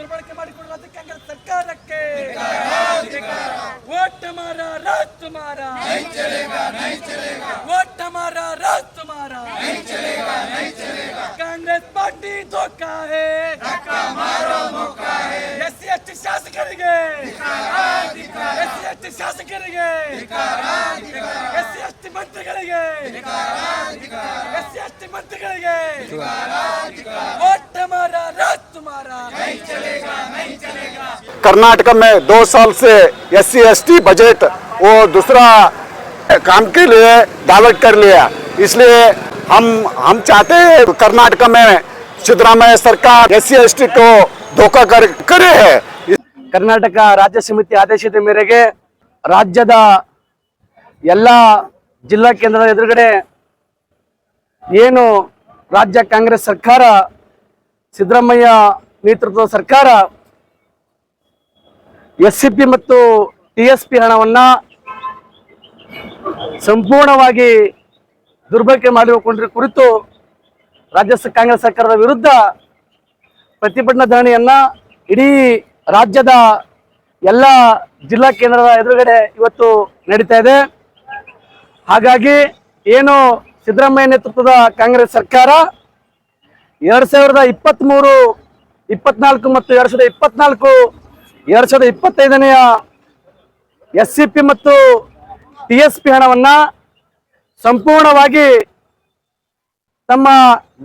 ದುರ್ಬಳಕೆ ಮಾಡಿಕೊಳ್ಳುವ ಕಾಂಗ್ರೆಸ್ ಸರ್ಕಾರಕ್ಕೆ. ಓಟ್ ಮಾರ ರಾಜ್ ತುಮಾರ ಓಟ್ ಮಾರ ರಾಜ್ ತುಮಾರ ಕಾಂಗ್ರೆಸ್ ಪಾರ್ಟಿ ಧೋಕಾ ಹೇ. ಎಸ್ ಸಿ ಎಸ್ ಶಾಸಕರಿಗೆ. ಎಸ್ ಸಿ ಎಸ್ ಶಾಸಕರಿಗೆ. ಎಸ್ ಸಿ ಎಸ್ ಟಿ ಮಂತ್ರಿಗಳಿಗೆ. ಎಸ್ ಸಿ ಎಸ್ ಟಿ ಮಂತ್ರಿಗಳಿಗೆ. ಓಟ್ ಮಾರ ರಾಜ್ कर्नाटक में दो साल से S C S T budget वो दूसरा काम के लिए डाइवर्ट कर लिया इसलिए हम हम चाहते हैं कर्नाटक में सिद्धरामैया सरकार एस सी एस टी को धोखा कर करे है ಕರ್ನಾಟಕ ರಾಜ್ಯ ಸಮಿತಿ ಆದೇಶದ ಮೇರೆಗೆ ರಾಜ್ಯದ ಎಲ್ಲ ಜಿಲ್ಲಾ ಕೇಂದ್ರದ ಎದುರುಗಡೆ ಏನು ರಾಜ್ಯ ಕಾಂಗ್ರೆಸ್ ಸರ್ಕಾರ ಸಿದ್ದರಾಮಯ್ಯ ನೇತೃತ್ವದ ಸರ್ಕಾರ ಎಸ್ ಮತ್ತು ಟಿ ಎಸ್ ಪಿ ಹಣವನ್ನ ಸಂಪೂರ್ಣವಾಗಿ ದುರ್ಬಳಕೆ ಮಾಡಿಕೊಂಡಿರೋ ಕುರಿತು ರಾಜ್ಯ ಕಾಂಗ್ರೆಸ್ ಸರ್ಕಾರದ ವಿರುದ್ಧ ಪ್ರತಿಭಟನಾ ಧರಣಿಯನ್ನ ಇಡೀ ರಾಜ್ಯದ ಎಲ್ಲ ಜಿಲ್ಲಾ ಕೇಂದ್ರದ ಎದುರುಗಡೆ ಇವತ್ತು ನಡೀತಾ ಇದೆ. ಹಾಗಾಗಿ ಏನು ಸಿದ್ದರಾಮಯ್ಯ ನೇತೃತ್ವದ ಕಾಂಗ್ರೆಸ್ ಸರ್ಕಾರ ಎರಡ್ ಸಾವಿರದ ಇಪ್ಪತ್ತ್ ಮೂರು ಇಪ್ಪತ್ನಾಲ್ಕು ಮತ್ತು ಎರಡ್ ಸಾವಿರದ ಇಪ್ಪತ್ನಾಲ್ಕು, ಎರಡ್ ಸಾವಿರದ ಇಪ್ಪತ್ತೈದನೆಯ ಎಸ್ ಸಿ ಪಿ ಮತ್ತು ಟಿ ಎಸ್ ಪಿ ಹಣವನ್ನ ಸಂಪೂರ್ಣವಾಗಿ ತಮ್ಮ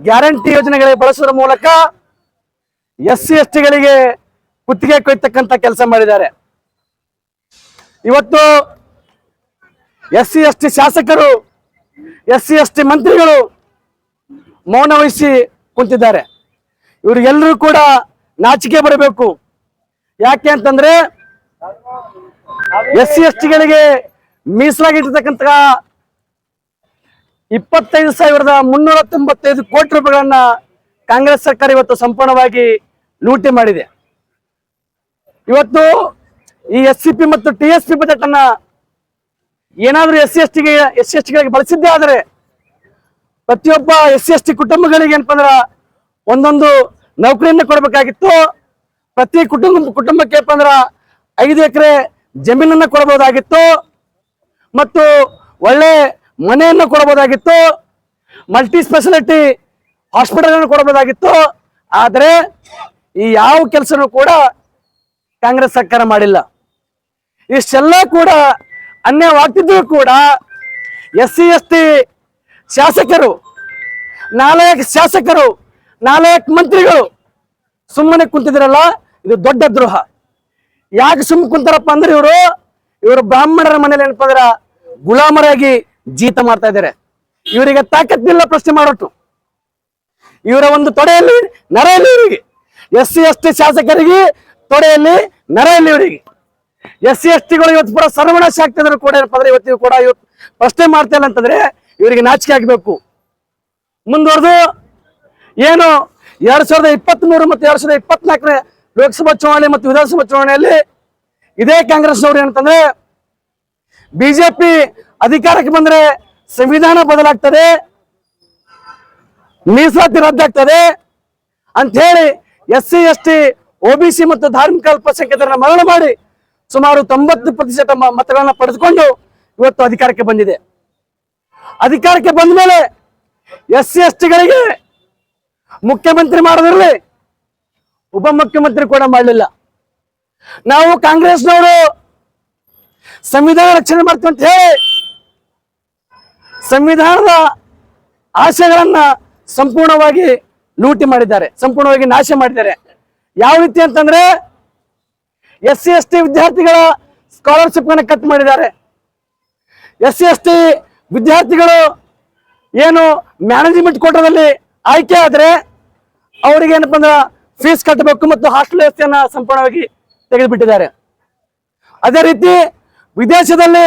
ಗ್ಯಾರಂಟಿ ಯೋಜನೆಗಳಿಗೆ ಬಳಸುವ ಮೂಲಕ ಎಸ್ ಸಿ ಎಸ್ ಟಿಗಳಿಗೆ ಕುತ್ತಿಗೆ ಕೊಯ್ತಕ್ಕಂಥ ಕೆಲಸ ಮಾಡಿದ್ದಾರೆ. ಇವತ್ತು ಎಸ್ ಸಿ ಎಸ್ ಟಿ ಶಾಸಕರು, ಎಸ್ ಸಿ ಎಸ್ ಟಿ ಮಂತ್ರಿಗಳು ಮೌನ ವಹಿಸಿ ಕುಂತಿದ್ದಾರೆ. ಇವ್ರಿಗೆಲ್ಲರೂ ಕೂಡ ನಾಚಿಕೆ ಬರಬೇಕು ಯಾಕೆ ಅಂತಂದ್ರೆ ಎಸ್ ಸಿ ಎಸ್ ಟಿಗಳಿಗೆ ಮೀಸಲಾಗಿರ್ತಕ್ಕಂಥ ಇಪ್ಪತ್ತೈದು ಸಾವಿರದ ಮುನ್ನೂರ ತೊಂಬತ್ತೈದು ಕೋಟಿ ರೂಪಾಯಿಗಳನ್ನ ಕಾಂಗ್ರೆಸ್ ಸರ್ಕಾರ ಇವತ್ತು ಸಂಪೂರ್ಣವಾಗಿ ಲೂಟಿ ಮಾಡಿದೆ. ಇವತ್ತು ಈ ಎಸ್ ಸಿ ಪಿ ಮತ್ತು ಟಿ ಎಸ್ ಪಿ ಬಜೆಟ್ ಅನ್ನ ಏನಾದ್ರೂ ಎಸ್ ಸಿ ಎಸ್ ಟಿಗೆ ಎಸ್ ಸಿ ಎಸ್ ಟಿಗಳಿಗೆ ಬಳಸಿದ್ದೇ ಆದರೆ ಪ್ರತಿಯೊಬ್ಬ ಎಸ್ ಸಿ ಎಸ್ ಟಿ ಕುಟುಂಬಗಳಿಗೆ ಏನಪ್ಪ ಅಂದ್ರ ಒಂದೊಂದು ನೌಕರಿಯನ್ನು ಕೊಡಬೇಕಾಗಿತ್ತು. ಪ್ರತಿ ಕುಟುಂಬ, ಕುಟುಂಬಕ್ಕೆ ಅಂದ್ರೆ ಐದು ಎಕರೆ ಜಮೀನನ್ನ ಕೊಡಬಹುದಾಗಿತ್ತು ಮತ್ತು ಒಳ್ಳೆ ಮನೆಯನ್ನು ಕೊಡಬಹುದಾಗಿತ್ತು ಮಲ್ಟಿ ಸ್ಪೆಷಾಲಿಟಿ ಹಾಸ್ಪಿಟಲ್ ಕೊಡಬಹುದಾಗಿತ್ತು ಆದರೆ ಈ ಯಾವ ಕೆಲಸನೂ ಕೂಡ ಕಾಂಗ್ರೆಸ್ ಸರ್ಕಾರ ಮಾಡಿಲ್ಲ. ಇಷ್ಟೆಲ್ಲ ಕೂಡ ಅನ್ಯವಾಗ್ತಿದ್ದರೂ ಕೂಡ ಎಸ್ ಸಿ ಎಸ್ ಟಿ ಶಾಸಕರು, ನಾಲ್ಕು ಶಾಸಕರು ನಾಲ್ಕು ಮಂತ್ರಿಗಳು ಸುಮ್ಮನೆ ಕುಂತಿದ್ರಲ್ಲ, ಇದು ದೊಡ್ಡ ದ್ರೋಹ. ಯಾಕೆ ಸುಮ್ ಕುಂತಾರಪ್ಪ ಅಂದ್ರೆ ಇವರು ಇವರು ಬ್ರಾಹ್ಮಣರ ಮನೇಲಿ ಏನಪ್ಪ ಅಂದ್ರ ಗುಲಾಮರಾಗಿ ಜೀತ ಮಾಡ್ತಾ ಇದ್ದಾರೆ ಇವರಿಗೆ ತಾಕತ್ತಿಲ್ಲ ಪ್ರಶ್ನೆ ಮಾಡೋಟು. ಇವರ ಒಂದು ತೊಡೆಯಲ್ಲಿ, ನರೆಯಲ್ಲಿ ಇವರಿಗೆ. ಎಸ್ ಸಿ, ಎಸ್ ಟಿ ಶಾಸಕರಿಗೆ ತೊಡೆಯಲ್ಲಿ, ನರೆಯಲ್ಲಿ ಇವರಿಗೆ. ಎಸ್ ಸಿ, ಎಸ್ ಟಿಗಳು ಇವತ್ತು ಕೂಡ ಸರ್ವನಾಶ ಆಗ್ತಿದ್ರು ಕೂಡ ಏನಪ್ಪ ಅಂದ್ರೆ ಇವತ್ತಿಗೂ ಕೂಡ ಇವತ್ತು ಪ್ರಶ್ನೆ ಮಾಡ್ತಾ ಇಲ್ಲ ಅಂತಂದ್ರೆ ಇವರಿಗೆ ನಾಚಿಕೆ ಆಗ್ಬೇಕು. ಮುಂದುವರೆದು ಏನು? ಎರಡ್ ಸಾವಿರದ ಇಪ್ಪತ್ತ್ ಮೂರು ಮತ್ತು ಎರಡ್ ಸಾವಿರದ ಇಪ್ಪತ್ನಾಲ್ಕನೇ ಲೋಕಸಭಾ ಚುನಾವಣೆ ಮತ್ತು ವಿಧಾನಸಭಾ ಚುನಾವಣೆಯಲ್ಲಿ ಇದೇ ಕಾಂಗ್ರೆಸ್ನವ್ರು ಏನಂತಂದ್ರೆ ಬಿಜೆಪಿ ಅಧಿಕಾರಕ್ಕೆ ಬಂದ್ರೆ ಸಂವಿಧಾನ ಬದಲಾಗ್ತದೆ, ಮೀಸಲಾತಿ ರದ್ದಾಗ್ತದೆ ಅಂತ ಹೇಳಿ S C, S T OBC ಮತ್ತು ಧಾರ್ಮಿಕ ಅಲ್ಪಸಂಖ್ಯಾತರನ್ನ ಮರಣ ಮಾಡಿ ಸುಮಾರು ತೊಂಬತ್ತು ಪ್ರತಿಶತ ಮತಗಳನ್ನ ಪಡೆದುಕೊಂಡು ಇವತ್ತು ಅಧಿಕಾರಕ್ಕೆ ಬಂದಿದೆ. ಅಧಿಕಾರಕ್ಕೆ ಬಂದ ಮೇಲೆ ಎಸ್ ಸಿ, ಎಸ್ ಟಿಗಳಿಗೆ ಮುಖ್ಯಮಂತ್ರಿ ಮಾಡೋದ್ರಲ್ಲಿ ಉಪಮುಖ್ಯಮಂತ್ರಿ ಕೂಡ ಮಾಡಲಿಲ್ಲ. ನಾವು ಕಾಂಗ್ರೆಸ್ನವರು ಸಂವಿಧಾನ ರಕ್ಷಣೆ ಮಾಡ್ತೀವಿ ಅಂತ ಹೇಳಿ ಸಂವಿಧಾನದ ಆಶಯಗಳನ್ನ ಸಂಪೂರ್ಣವಾಗಿ ಲೂಟಿ ಮಾಡಿದ್ದಾರೆ, ಸಂಪೂರ್ಣವಾಗಿ ನಾಶ ಮಾಡಿದ್ದಾರೆ. ಯಾವ ರೀತಿ ಅಂತಂದ್ರೆ ಎಸ್ ಸಿ ಎಸ್ ಟಿ ವಿದ್ಯಾರ್ಥಿಗಳ ಸ್ಕಾಲರ್ಶಿಪ್ ಕಟ್ ಮಾಡಿದ್ದಾರೆ. ಎಸ್ ಸಿ ಎಸ್ ವಿದ್ಯಾರ್ಥಿಗಳು ಏನು ಮ್ಯಾನೇಜ್ಮೆಂಟ್ ಕೋಟದಲ್ಲಿ ಆಯ್ಕೆ ಆದ್ರೆ ಅವರಿಗೆ ಏನಪ್ಪ ಅಂದ್ರೆ ಫೀಸ್ ಕಟ್ಟಬೇಕು ಮತ್ತು ಹಾಸ್ಟೆಲ್ ವ್ಯವಸ್ಥೆಯನ್ನ ಸಂಪೂರ್ಣವಾಗಿ ತೆಗೆದುಬಿಟ್ಟಿದ್ದಾರೆ. ಅದೇ ರೀತಿ ವಿದೇಶದಲ್ಲಿ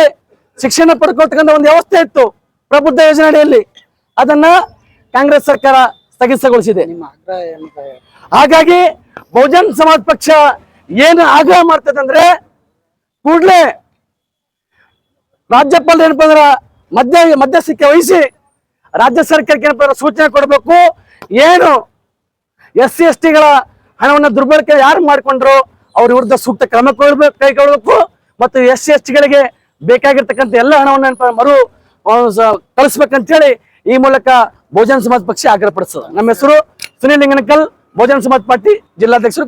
ಶಿಕ್ಷಣ ಪಡ್ಕೊಳ್ತಕ್ಕಂಥ ಒಂದು ವ್ಯವಸ್ಥೆ ಇತ್ತು ಪ್ರಬುದ್ಧ ಯೋಜನೆ ಅಡಿಯಲ್ಲಿ ಅದನ್ನ ಕಾಂಗ್ರೆಸ್ ಸರ್ಕಾರ ಸ್ಥಗಿತಗೊಳಿಸಿದೆ. ಹಾಗಾಗಿ ಬಹುಜನ್ ಸಮಾಜ್ ಪಕ್ಷ ಏನು ಆಗ್ರಹ ಮಾಡ್ತದೆ ಅಂದ್ರೆ ಕೂಡಲೇ ರಾಜ್ಯಪಾಲ ಏನಪ್ಪ ಅಂದ್ರ ಮಧ್ಯ ಮಧ್ಯಸ್ಥಿಕೆ ವಹಿಸಿ ರಾಜ್ಯ ಸರ್ಕಾರಕ್ಕೆ ಏನಪ್ಪ ಅಂದ್ರೆ ಸೂಚನೆ ಕೊಡಬೇಕು. ಏನು ಎಸ್ ಸಿ ಎಸ್ ಟಿಗಳ ಹಣವನ್ನು ದುರ್ಬಳಕೆ ಯಾರು ಮಾಡಿಕೊಂಡ್ರು? ಅವ್ರ ವಿರುದ್ಧ ಸೂಕ್ತ ಕ್ರಮ ಕೈಗೊಳ್ಳಬೇಕು ಮತ್ತು ಎಸ್ ಸಿ ಎಸ್ ಟಿಗಳಿಗೆ ಬೇಕಾಗಿರ್ತಕ್ಕಂಥ ಎಲ್ಲ ಹಣವನ್ನು ಮರು ಕಳಿಸ್ಬೇಕಂತೇಳಿ ಈ ಮೂಲಕ ಬಹುಜನ ಸಮಾಜ ಪಕ್ಷ ಆಗ್ರಹಪಡಿಸ್ತದೆ. ನಮ್ಮ ಹೆಸರು ಸುನಿಲ್ ಲಿಂಗನಕಲ್ ಬಹುಜನ ಸಮಾಜ ಪಾರ್ಟಿ ಜಿಲ್ಲಾಧ್ಯಕ್ಷರು